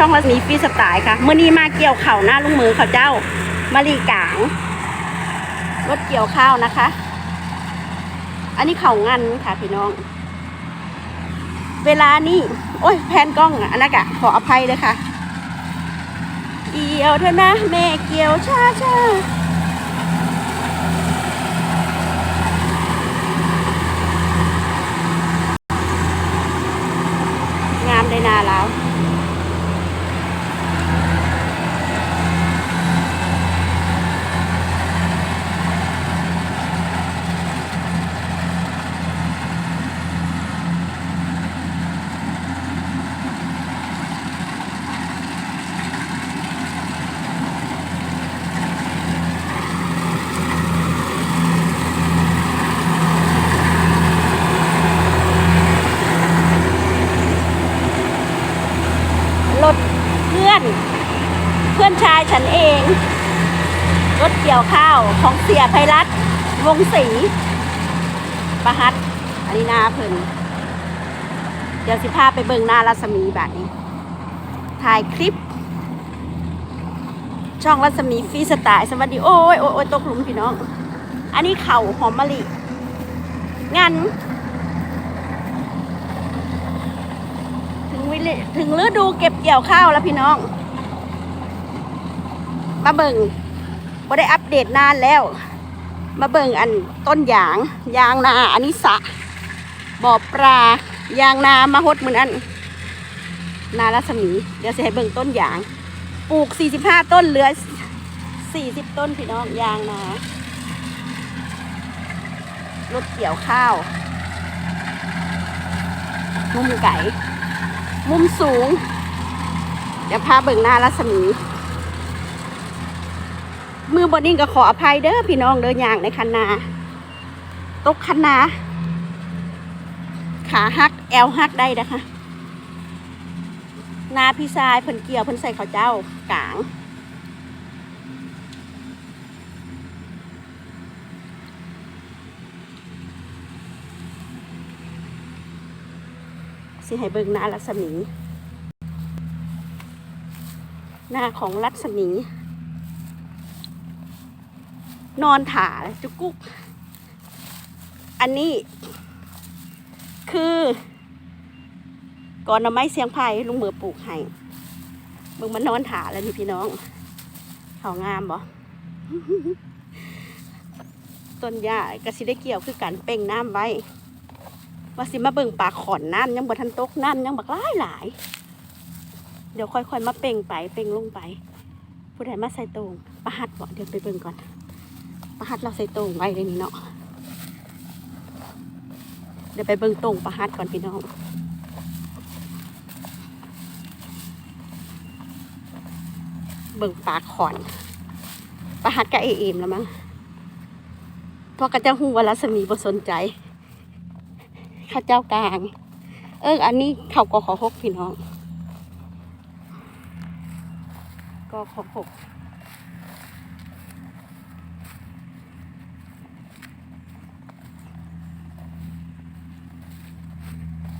ช่องรัศมีฟีสไตล์ค่ะเมื่อนี้มาเกี่ยวเข่าหน้าลุงมือเขาเจ้ามารีกางรถเกี่ยวข้าวนะคะ อันนี้เข่างันค่ะพี่น้อง เวลานี้โอ้ยแพนกล้องอันนั้นอะขออภัยเลยค่ะ เกี่ยวเถอะนะแม่เกี่ยวช้าช้างามได้นาแล้ว รถเพื่อน เพื่อนชายฉันเอง รถเกี่ยวข้าวของเสียไพรัตวงศรีประหัตอันนี้นาเพิ่นเดี๋ยวสิพาไปเบิงนารัศมีแบบนี้ ถ่ายคลิป ช่องรัศมีฟรีสไตล์สวัสดี โอ้ยโอ้ยโอ้ยตกหลุมพี่น้อง อันนี้เข่าหอมมะลิงาน ถึงฤดูเก็บเกี่ยวข้าวแล้วพี่น้องมาเบิ่งบ่ได้อัปเดตนานแล้ว มาเบิ่งอันต้นยาง ยางนาอันนี้สะบ่อปลายางนามาหดเหมือนอัน นารัศมีเดี๋ยวจะให้เบิ่งต้นยาง ปลูก 45 ต้นเหลือ 40 ต้นพี่น้องยางนารถเกี่ยวข้าวมุมไก่ มุมสูง เดี๋ยวพาเบิ่งหน้ารัศมี มือบอนิ่งก็ขออภัยเด้อพี่น้องเดินอย่างในคันนา ตกคันนา ขาหักแอวหักได้นะคะ นาพี่ชายเพิ่นเกี่ยวเพิ่นใส่ข้าวเจ้ากลาง สิให้เบิ่งหน้ารัศมี หน้าของรัศมี นอนถาจุกุ๊กอันนี้ คือก่อนเอาไม้เสียงไผ่ลุงเมือปลูกให้เบิ่งมันนอนถาแล้วนี่พี่น้องเขางามบ่ต้นหญ้ากระสิได้เกี่ยวคือการเป่งน้ำไว้ ว่าสิมาเบิ่งปลาขอนน้ำยังบ่ทันตกน้ำยังบักหลายหลาย เดี๋ยวค่อยๆมาเป่งไปเป่งลงไป ผู้ใดมาใส่ตรงประหัดบ่เดี๋ยวไปเบิ่งก่อนประหัดเราใส่ตรงไว้เลยนี่เนาะเดี๋ยวไปเบิ่งตรงประหัดก่อนพี่น้องเบิ่งปลาขอนประหัดกับเอเอมแล้วมั้งพราะกระเจ้าหูวารัศมีบ่สนใจ ข้าเจ้ากลาง เอออันนี้เขากอขอหกพี่น้องกอขอหก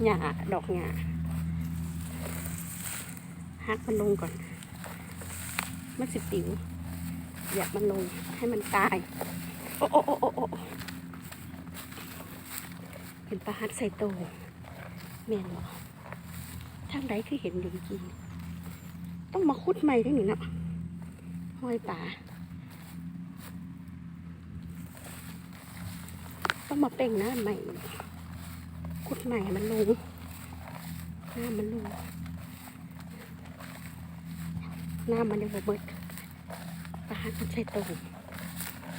หญ้าดอกหญ้าฮักมันลงก่อน มันสิติ๋วอยากมันลงให้มันตาย โอ้โอ้โอ้โอ้ เป็นปลาฮัดใส่โตแม่นบ่ทางใดคือเห็นอยู่เมื่อกี้ต้องมาคุดใหม่ได้หนิเนาะห้อยป่าต้องมาเป่งหน้าใหม่ คุดใหม่มันลงหน้ามันลงหน้ามันยังบ่เบิดปลาฮัดมันใส่โต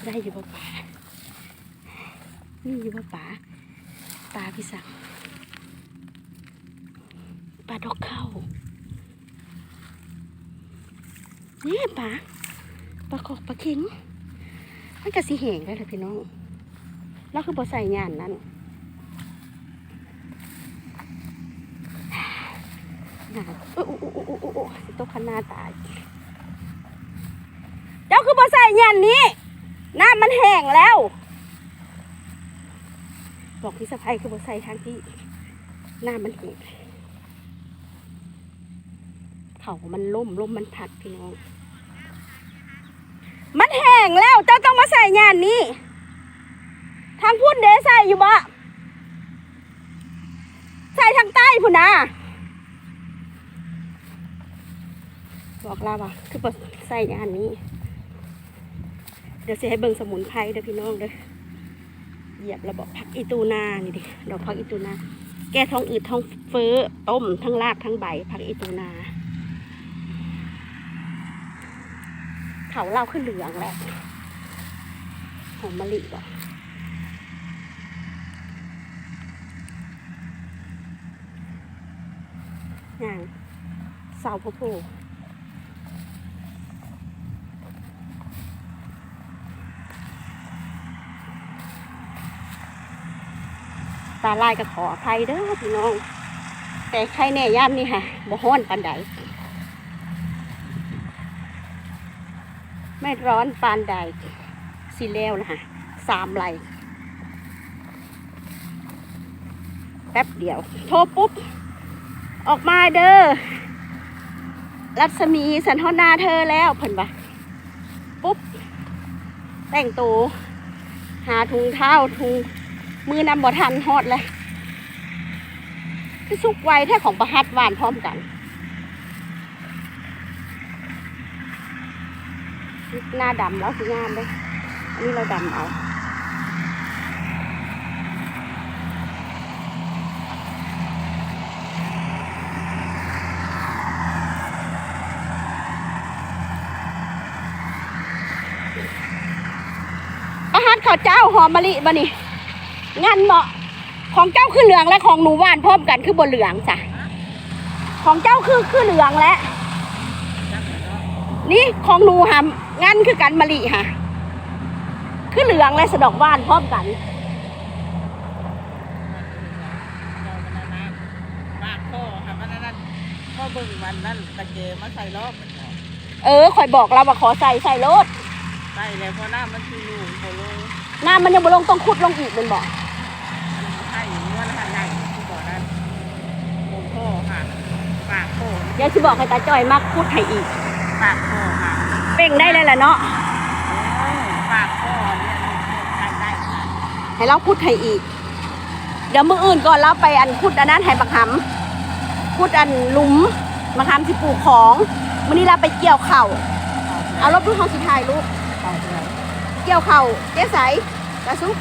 ได้อยู่บ่ป่านี่อยู่บ่ป่า ปลาพี่สังปลาดอกเข้าเนี่ยปลาปลาขอกปลาเข็งมันก็สีแหงได้เลยพี่น้องแล้วคือบ่ใส่ยานนั้นหนาเอยอู้อู้อู้อู้อู้สิตกขนาตาย เจ้าคือบ่ใส่ยานนี้น้ำมันแห้งแล้ว บอกพี่สะพ้ยคือบ่ใส่ทางที่หน้ามันเห็นเขามันล่มล่มมันพัดพี่น้อง มันแห้งแล้วเจ้าต้องมาใส่งานนี้ทางพุ่นเดใส่อยู่บ่ใส่ทางใต้พุ่นนะบอกลาว่าคือบ่ใส่งานนี้ เดี๋ยวเสิให้เบิ่งสมุนไพรเด้อพี่น้องเด้อ เหยียบระบบผักอีตูนานี่ดิดอกผักอีตูนา แก้ท้องอืดท้องเฟ้อต้มทั้งรากทั้งใบผักอีตูนา เขาเราขึ้นเหลืองแล้วหอมมะลิบ่ย่างเสาพะโพ ตาลายก็ขออภัยเด้อพี่น้อง แต่ใครแน่ย่ามนี่ค่ะบ่ฮ้อนปันใดไม่ร้อนปานใดสิแล้วนะคะสามไหลแป๊บเดียว โทรปุ๊บ ออกมาเด้อ รัศมีสันทนาเธอแล้วเพิ่นปะปุ๊บ แต่งตัวหาถุงเท้าถุง มือนำบ่ทันฮอดเลยคือสุกไวแท้ของประหัดหวานพร้อมกันหน้าดำแล้วคืองามเลยอันนี้เราดำเอาอาหารข้าวเจ้าหอมมะลิบ่นี่ งานเหมาะของเจ้าคือเหลืองและของหนูหวานพร้อมกันคือบนเหลืองจ้ะของเจ้าคือคือเหลืองและนี่ของหนูหำงั้นคือกันมะลิค่ะ คือเหลืองและสะดอกว่านพร้อมกันปากพ่อค่ะมันนั่นพ่อเบิ่งวันนั้นตะเกมาใส่รอบมันก่อนเออคอยบอกเราว่าขอใส่ใส่รถใส่แล้วพอหน้ามันคือลูกโผล่น้ำมันยังบ่ลงต้องขุดลงอีกเป็นบอก มันให้นวลหันใหญ่ที่บ่อนั้นโอ้พ่อค่ะปากพ่อ เดี๋ยวสิบอกให้ตาจ้อยมากขุดให้อีกปากพ่อค่ะเป่งได้เลยแหละเนาะเออปากพ่อเนี่ยใส่ได้ค่ะให้เราขุดให้อีก เดี๋ยวมืออื่นก่อนเราไปอันขุดอันนั้นให้บักหำขุดอันหลุมบักหำสิปลูกของมื้อนี้เราไปเกี่ยวเข่าวเอารถดูทองสุดท้ายลูกเอาเถอะเกี่ยวเข่าเจ๊ใสกระซุก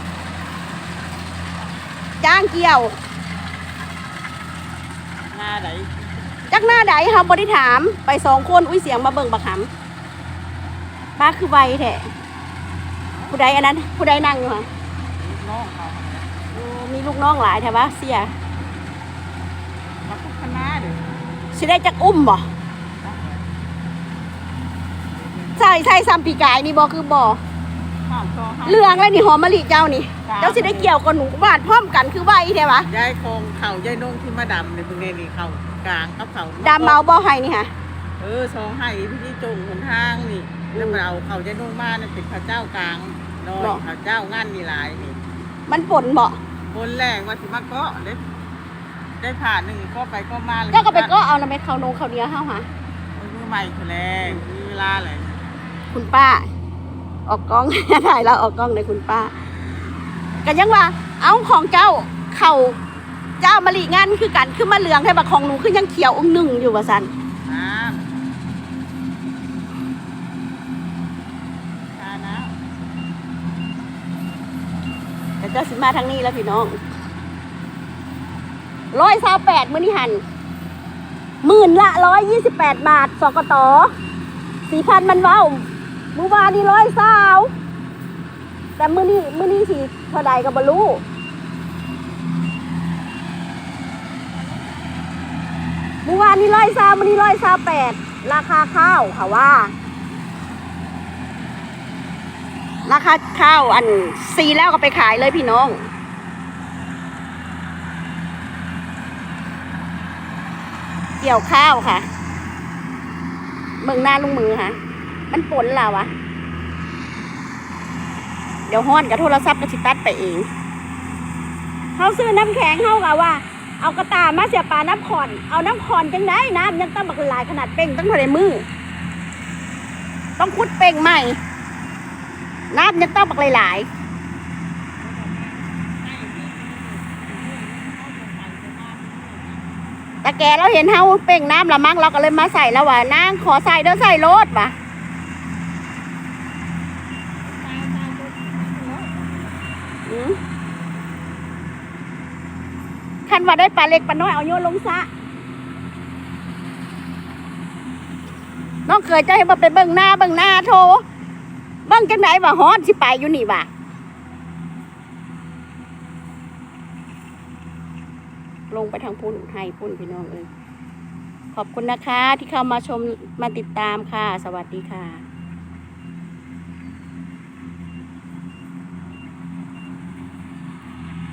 จ้างเกี่ยวหน้าไหน จักหน้าใดเฮาบ่ได้ถามไปสองคนอุ้ยเสียงมาเบิ่งบักหำมาคือไวแท้ผู้ใดอันนั้น ผู้ใดนั่งอยู่ฮะน้องเขาโอ้มีลูกน้องหลายแท้วะเสียมาคุกคณะเด้อสิได้จักอุ้มบ่ใช่ใช่ซ้ำปีกายนี่บ่คือบ่ข้าวคอข้าวเหลืองแล้วนี่หอมมะลิเจ้านี่ เจ้าสิได้เกี่ยวกับหนูบาดพร้อมกันคือไวแท้วะยายคงเข่ายายนงที่มาดำในเพิ่งนี่นี่เข่ากลางกับเข่าดำเอาบ่ให้นี่ค่ะ เออซองให้พี่ที่จงหนทางนี่แล้วเราเขาจะนุ่งมาเนี่ยเป็นพระเจ้ากลางน้อยบอกพระเจ้างานมีหลายนี่มันผลบ่คนแรกว่าสิมาเกาะได้ได้ผ่านหนึ่งก็ไปก็มาลยเจ้าก็ไปก็เอาแล้วไปเขานงเขาเดียวเฮาหามือใหม่คนแรกมีเวลาเลยคุณป้า ออกกล้องถ่ายแล้วออกกล้องในคุณป้ากันยังว่า เอาของเจ้าเข่า เจ้ามะลิงานคือกันคือมาเหลืองให้บักของหนูคือยังเขียวองค์หนึ่งอยู่ว่าสันน้ำชาน้แต่เจ้าสิมาทางนี้แล้วพี่น้องร้อยสาแปดมื้อนี้หันหมื่นละร้อยยี่สิบแปดบาทสกตสี่พันมันเว้ามือวานนี่ร้อยสาวแต่มื้อนี้มื้อนี้สิเท่าใดก็บ่รู้ เมื่อวานนี้ร้อยซาวันนี้ร้อยซาแปดราคาข้าวค่ะว่า ราคาข้าวอันซีแล้วก็ไปขายเลยพี่น้องเกี่ยวข้าวค่ะ เมืองหน้าลุงมือค่ะ มันปนเราวะเดี๋ยวห้อนกับโทรศัพท์ก็สิตัดไปเองเขาซื้อน้ำแข็งเขากะว่า เอากระตามาเสียปลาน้ำขอน เอาน้ำขอนจังได้น้ำยังต้องบักหลายขนาดเป่งต้องเท่าไรมือ ต้องคุดเป่งใหม่ น้ำยังต้องบักหลายๆแต่แกเราเห็นเฮาเป่งน้ำละมั้งเราก็เลยมาใส่แล้วว่านางขอใส่เด้อใส่โลดว่ะอืม คันว่าได้ปลาเล็กปลาน้อยเอาโยนลงซะน้องเคยจะให้มาไปเบิ่งหน้าเบิ่งหน้าโทเบิ่งจังไหนว่าฮอดสิไปอยู่นี่ว่ะลงไปทางพุ่นให้พุ่นพี่น้องเอ้ยขอบคุณนะคะที่เข้ามาชมมาติดตามค่ะ สวัสดีค่ะ